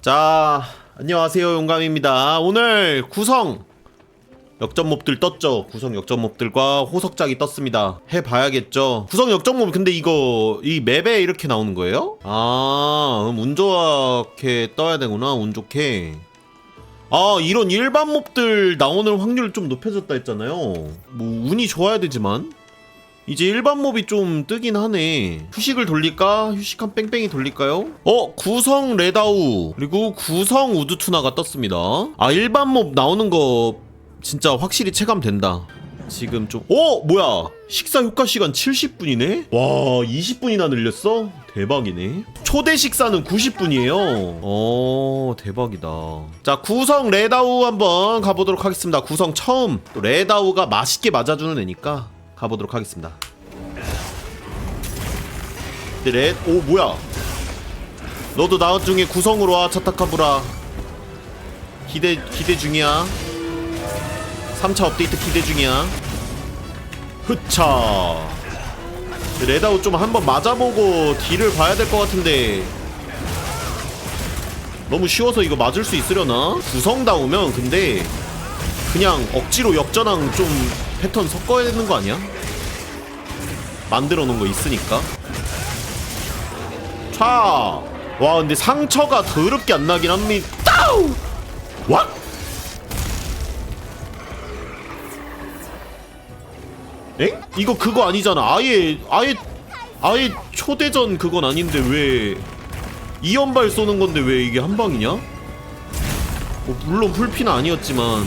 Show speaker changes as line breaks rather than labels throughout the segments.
자, 안녕하세요. 용감입니다. 오늘 구성 역전 몹들 떴죠. 구성 역전 몹들과 호석작이 떴습니다. 해봐야겠죠. 구성 역전 몹 근데 이거 이 맵에 이렇게 나오는 거예요? 아, 그럼 운 좋게 떠야 되구나. 운 좋게. 아, 이런 일반 몹들 나오는 확률 좀 높여졌다 했잖아요. 뭐 운이 좋아야 되지만 이제 일반 몹이 좀 뜨긴 하네. 휴식을 돌릴까? 휴식한 뺑뺑이 돌릴까요? 어, 구성 레다우 그리고 구성 우드투나가 떴습니다. 아, 일반 몹 나오는 거 진짜 확실히 체감된다. 지금 좀 어, 뭐야? 식사 효과 시간 70분이네? 와, 20분이나 늘렸어? 대박이네. 초대 식사는 90분이에요. 어, 대박이다. 자, 구성 레다우 한번 가보도록 하겠습니다. 구성 처음. 또 레다우가 맛있게 맞아주는 애니까 가보도록 하겠습니다. 레, 오 뭐야? 너도 나중에 구성으로 와 차타카부라. 기대 기대 중이야. 3차 업데이트 기대 중이야. 흐차. 레다우 좀 한번 맞아보고 딜을 봐야 될 것 같은데 너무 쉬워서 이거 맞을 수 있으려나? 구성다우면 근데 그냥 억지로 역전왕 좀 패턴 섞어야 되는 거 아니야? 만들어 놓은 거 있으니까. 차! 와, 근데 상처가 더럽게 안 나긴 합니다. 따우! 왓? 엥? 이거 그거 아니잖아. 아예, 아예, 아예 초대전 그건 아닌데 왜. 이연발 쏘는 건데 왜 이게 한 방이냐? 뭐 물론 풀피는 아니었지만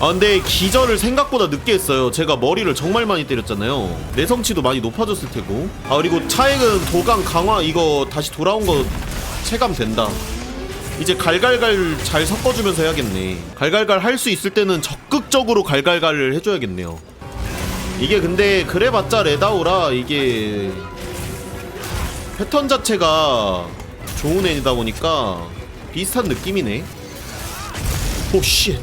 아 근데 기절을 생각보다 늦게 했어요. 제가 머리를 정말 많이 때렸잖아요. 내성치도 많이 높아졌을 테고. 아 그리고 차액은 도강 강화 이거 다시 돌아온 거 체감된다. 이제 갈갈갈 잘 섞어주면서 해야겠네. 갈갈갈 할 수 있을 때는 적극적으로 갈갈갈을 해줘야겠네요. 이게 근데 그래봤자 레다오라 이게 패턴 자체가 좋은 애니다 보니까 비슷한 느낌이네. 오씨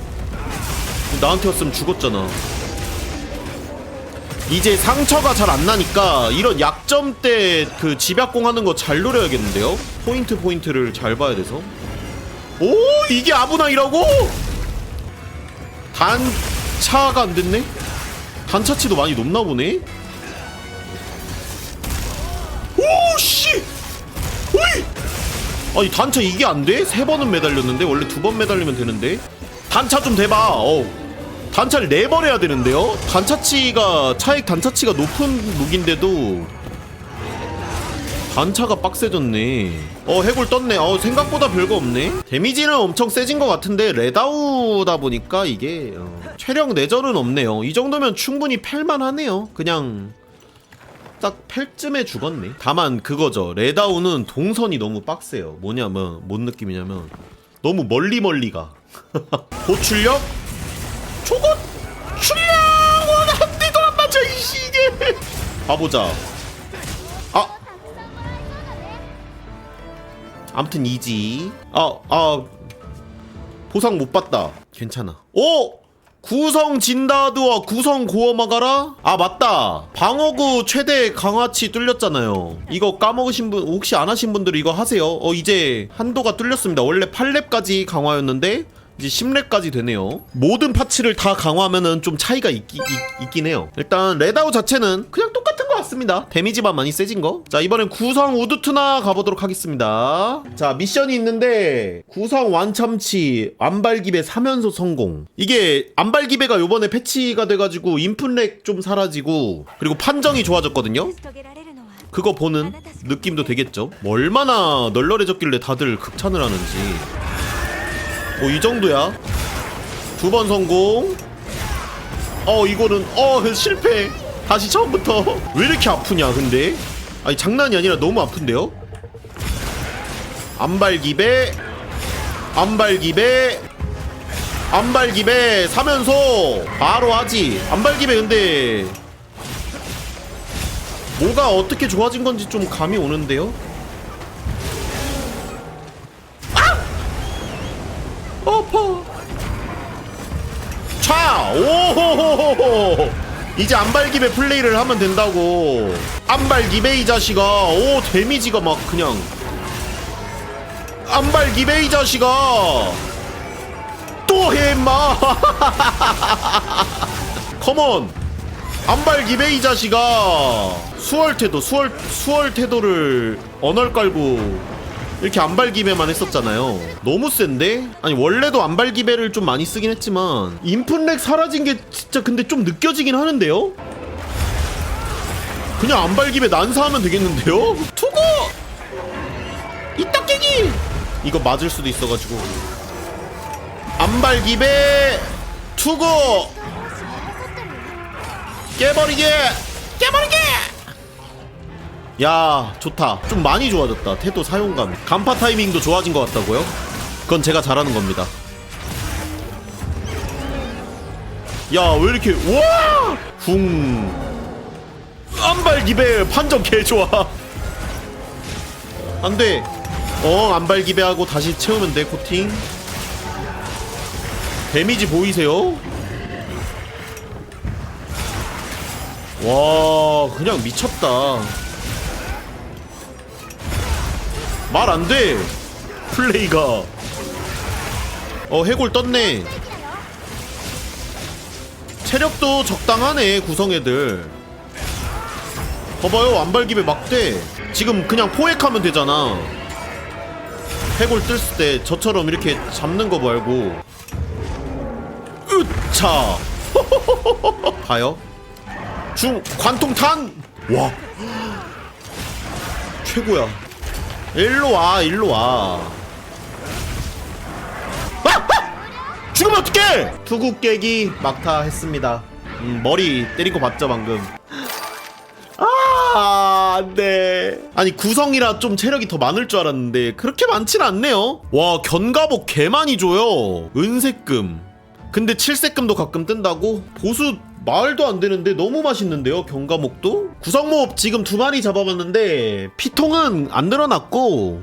나한테 왔으면 죽었잖아. 이제 상처가 잘 안 나니까 이런 약점 때 그 집약공 하는 거 잘 노려야겠는데요? 포인트 포인트를 잘 봐야 돼서. 오 이게 아브나이라고? 단차가 안 됐네? 단차치도 많이 높나 보네? 오 씨! 오이! 아니 단차 이게 안 돼? 세 번은 매달렸는데 원래 두 번 매달리면 되는데 단차 좀 대봐. 어. 단차를 네번 해야 되는데요? 단차치가 차액 단차치가 높은 무기인데도 단차가 빡세졌네. 어 해골 떴네. 어 생각보다 별거 없네. 데미지는 엄청 세진 것 같은데 레다우다 보니까 이게 어, 체력 내전은 없네요. 이 정도면 충분히 팰만하네요. 그냥 딱 팰쯤에 죽었네. 다만 그거죠. 레다우는 동선이 너무 빡세요. 뭐냐면 뭔 느낌이냐면 너무 멀리 멀리 가. 고출력 초고 출력 한 대도 안 맞아 이 시계. 가보자. 아. 아무튼 이지. 아, 아. 보상 못 받다. 괜찮아. 오! 구성 진다드와 구성 고어마가라? 아 맞다 방어구 최대 강화치 뚫렸잖아요 이거 까먹으신 분 혹시 안 하신 분들 이거 하세요 어 이제 한도가 뚫렸습니다 원래 8렙까지 강화였는데 이제 10렙까지 되네요. 모든 파츠를 다 강화하면은 좀 차이가 있기, 있, 있긴 해요. 일단 레다우 자체는 그냥 똑같은 것 같습니다. 데미지만 많이 세진 거자 이번엔 구성 우드투나 가보도록 하겠습니다. 자 미션이 있는데 구성 완참치 안발기배 3연소 성공. 이게 안발기배가 요번에 패치가 돼가지고 인풋렉 좀 사라지고 그리고 판정이 좋아졌거든요. 그거 보는 느낌도 되겠죠? 뭐 얼마나 널널해졌길래 다들 극찬을 하는지 뭐 이 정도야. 두 번 성공. 어 이거는 어 실패. 다시 처음부터. 왜 이렇게 아프냐 근데? 아니 장난이 아니라 너무 아픈데요? 안발기배. 안발기배. 안발기배. 사면서. 바로 하지. 안발기배 근데. 뭐가 어떻게 좋아진 건지 좀 감이 오는데요 이제 안발기배 플레이를 하면 된다고. 안발기배 이 자식아. 오, 데미지가 막 그냥. 안발기배 이 자식아 또해 임마 컴온 안발기배 이 자식아 수월 태도 수월 수월 태도를 언얼 깔고 이렇게 안발기배만 했었잖아요. 너무 센데? 아니 원래도 안발기배를 좀 많이 쓰긴 했지만 인풋렉 사라진 게 진짜 근데 좀 느껴지긴 하는데요? 그냥 안발기배 난사하면 되겠는데요? 투고 이따 깨기 이거 맞을 수도 있어가지고. 안발기배! 투고 깨버리게! 깨버리게 야 좋다. 좀 많이 좋아졌다. 태도 사용감. 간파 타이밍도 좋아진 것 같다고요? 그건 제가 잘하는 겁니다. 야 왜 이렇게 우와! 붕 안발 기배 판정 개 좋아. 안돼. 어 안발 기배하고 다시 채우면 돼 코팅. 데미지 보이세요? 와 그냥 미쳤다 말 안 돼. 플레이가. 어 해골 떴네. 체력도 적당하네 구성 애들. 봐봐요 안발기배 막대. 지금 그냥 포획하면 되잖아. 해골 뜰 때 저처럼 이렇게 잡는 거 말고. 으차! 가요. 중 관통탄! 와. 최고야 일로 와 일로 와 아! 아! 죽으면 어떡해 투구 깨기 막타 했습니다 음, 머리 때린 거 봤죠 방금 아, 안 돼. 아니 구성이라 좀 체력이 더 많을 줄 알았는데 그렇게 많진 않네요. 와 견가복 개 많이 줘요. 은색금. 근데 칠색금도 가끔 뜬다고? 보수 말도 안 되는데 너무 맛있는데요 견가목도? 구성몹 지금 두 마리 잡아봤는데 피통은 안 늘어났고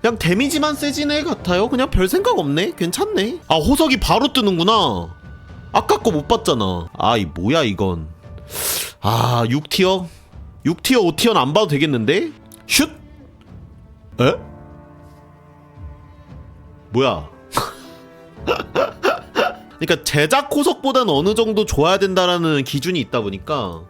그냥 데미지만 세진 애 같아요. 그냥 별 생각 없네. 괜찮네. 아 호석이 바로 뜨는구나. 아까 거 못 봤잖아. 아이 뭐야 이건. 아 6티어? 6티어 5티어는 안 봐도 되겠는데? 슛? 에? 뭐야 그러니까 제작 호석보다는 어느 정도 좋아야 된다라는 기준이 있다 보니까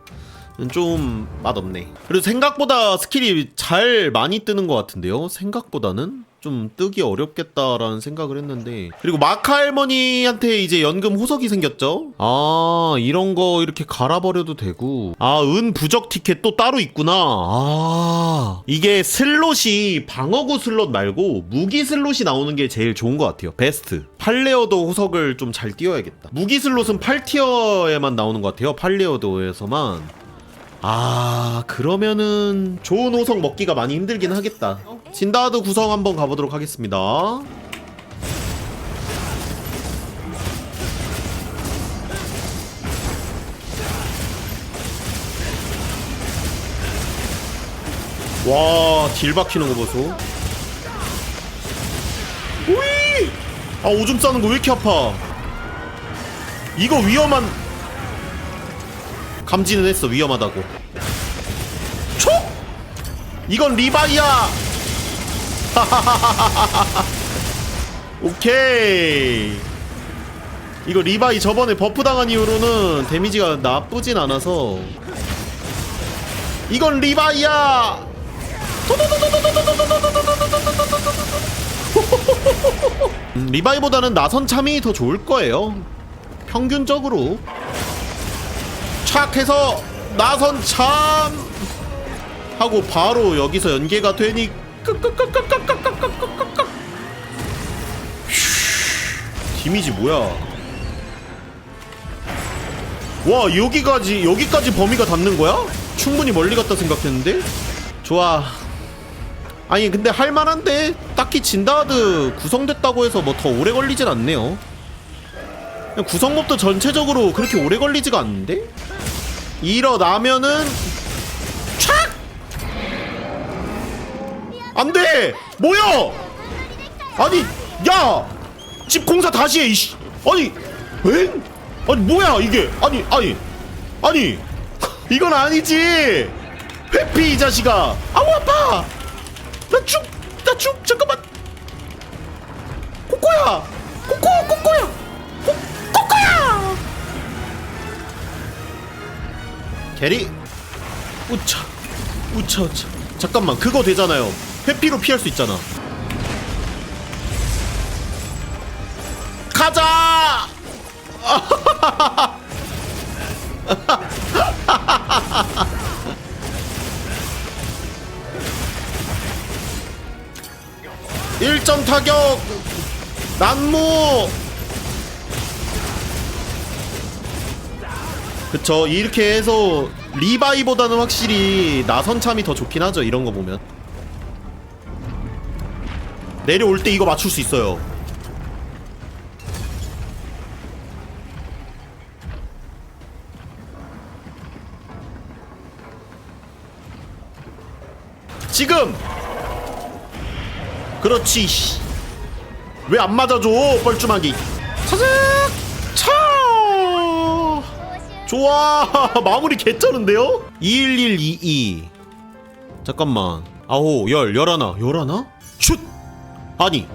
좀 맛없네. 그리고 생각보다 스킬이 잘 많이 뜨는 것 같은데요? 생각보다는 좀 뜨기 어렵겠다라는 생각을 했는데 그리고 마카 할머니한테 이제 연금 호석이 생겼죠? 아 이런 거 이렇게 갈아버려도 되고. 아 은 부적 티켓 또 따로 있구나. 아 이게 슬롯이 방어구 슬롯 말고 무기 슬롯이 나오는 게 제일 좋은 것 같아요. 베스트. 팔레어도 호석을 좀 잘 띄워야겠다. 무기 슬롯은 8티어에만 나오는 것 같아요. 팔레어도에서만 아 그러면은 좋은 호석 먹기가 많이 힘들긴 하겠다. 진다드 구성 한번 가보도록 하겠습니다. 와 딜 박히는 거 보소. 오이! 아 오줌 싸는 거 왜 이렇게 아파? 이거 위험한 감지는 했어 위험하다고. 촉! 이건 리바이야! 오케이. 이거 리바이 저번에 버프 당한 이후로는 데미지가 나쁘진 않아서. 이건 리바이야! 음, 리바이보다는 나선 참이 더 좋을 거예요. 평균적으로 착 해서 나선 참 하고 바로 여기서 연계가 되니 데미지 뭐야? 와 여기까지 여기까지 범위가 닿는 거야? 충분히 멀리 갔다 생각했는데? 좋아. 아니 근데 할만한데 딱히 진다드 구성됐다고 해서 뭐 더 오래 걸리진 않네요 구성법도 전체적으로 그렇게 오래 걸리지가 않는데? 일어나면은 촥! 안돼! 뭐야! 아니 야! 집 공사 다시 해 이씨 아니 왜? 아니 뭐야 이게 아니 아니 아니 이건 아니지 회피 이 자식아 아우 아파 나죽나죽 잠깐만 코코야 코코 코코야 캐리. 우차 우차 우차. 잠깐만 그거 되잖아요. 회피로 피할 수 있잖아. 가자! 일점 타격! 난무 그쵸. 이렇게 해서 리바이보다는 확실히 나선참이 더 좋긴 하죠 이런 거 보면. 내려올 때 이거 맞출 수 있어요. 지금! 그렇지 왜 안 맞아줘 뻘쭘하기 차삭 차 좋아. 마무리 개쩌는데요? 2122 잠깐만. 아홉 열 열하나 열하나? 슛! 아니.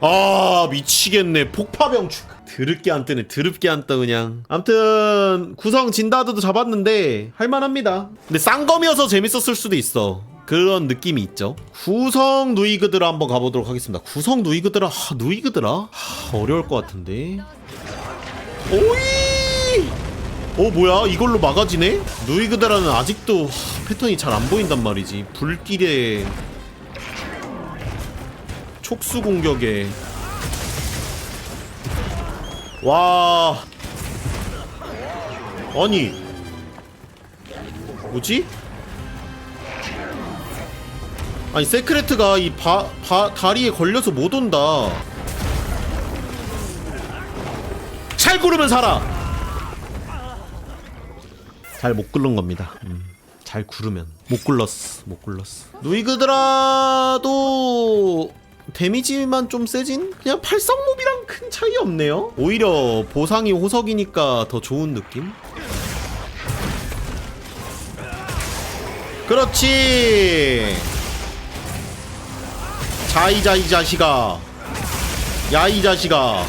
아 미치겠네. 폭파병 축. 드럽게 안 뜨네. 드럽게 안 떠 그냥. 암튼 구성 진다드도 잡았는데 할만합니다. 근데 쌍검이어서 재밌었을 수도 있어. 그런 느낌이 있죠. 구성 누이그드라 한번 가보도록 하겠습니다. 구성 누이그드라? 하, 누이그드라? 하, 어려울 것 같은데. 오이 어 뭐야? 이걸로 막아지네? 누이그드라는 아직도 하, 패턴이 잘 안 보인단 말이지. 불길에 촉수 공격에. 와. 아니. 뭐지? 아니 세크레트가 이 바, 바, 다리에 걸려서 못 온다. 잘 구르면 살아 잘 못 굴른 겁니다 음, 잘 구르면 못 굴렀어 못 굴렀어 누이그드라도 데미지만 좀 세진? 그냥 팔성몹이랑 큰 차이 없네요 오히려 보상이 호석이니까 더 좋은 느낌? 그렇지 자이자 이 자식아 야 이 자식아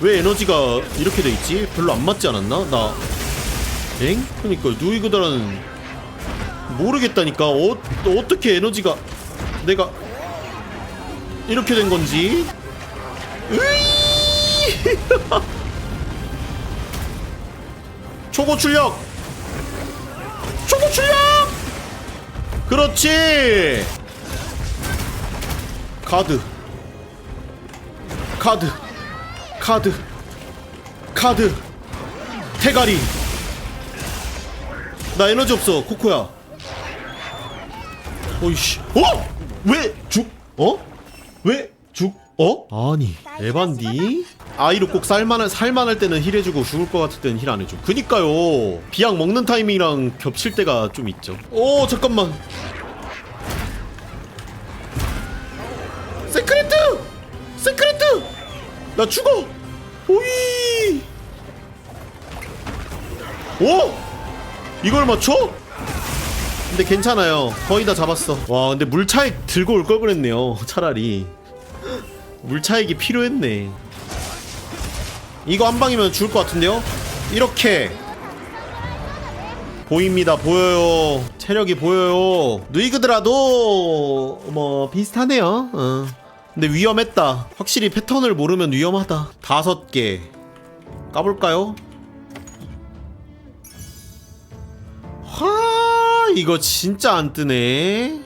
왜 에너지가 이렇게 돼 있지? 별로 안 맞지 않았나? 나 엥? 그러니까 누이그드라는 모르겠다니까. 어, 어떻게 에너지가 내가 이렇게 된 건지! 초고 출력! 초고 출력! 그렇지! 카드. 카드. 카드. 카드. 대가리 나 에너지 없어. 코코야. 어이씨. 어? 왜 죽? 어? 왜 죽? 어? 아니 에반디? 아이로 꼭 살만할 살만할 때는 힐 해주고 죽을 것 같을 때는 힐 안 해줘. 그니까요. 비약 먹는 타이밍이랑 겹칠 때가 좀 있죠. 오 잠깐만. 세크레트! 세크레트! 나 죽어! 오이! 오 이걸 맞춰? 근데 괜찮아요. 거의 다 잡았어. 와, 근데 물차액 들고 올 걸 그랬네요. 차라리. 물차액이 필요했네. 이거 한 방이면 죽을 것 같은데요? 이렇게. 보입니다. 보여요. 체력이 보여요. 누이그드라도 뭐 비슷하네요. 어. 근데 위험했다. 확실히 패턴을 모르면 위험하다. 다섯 개. 까볼까요? 이거 진짜 안 뜨네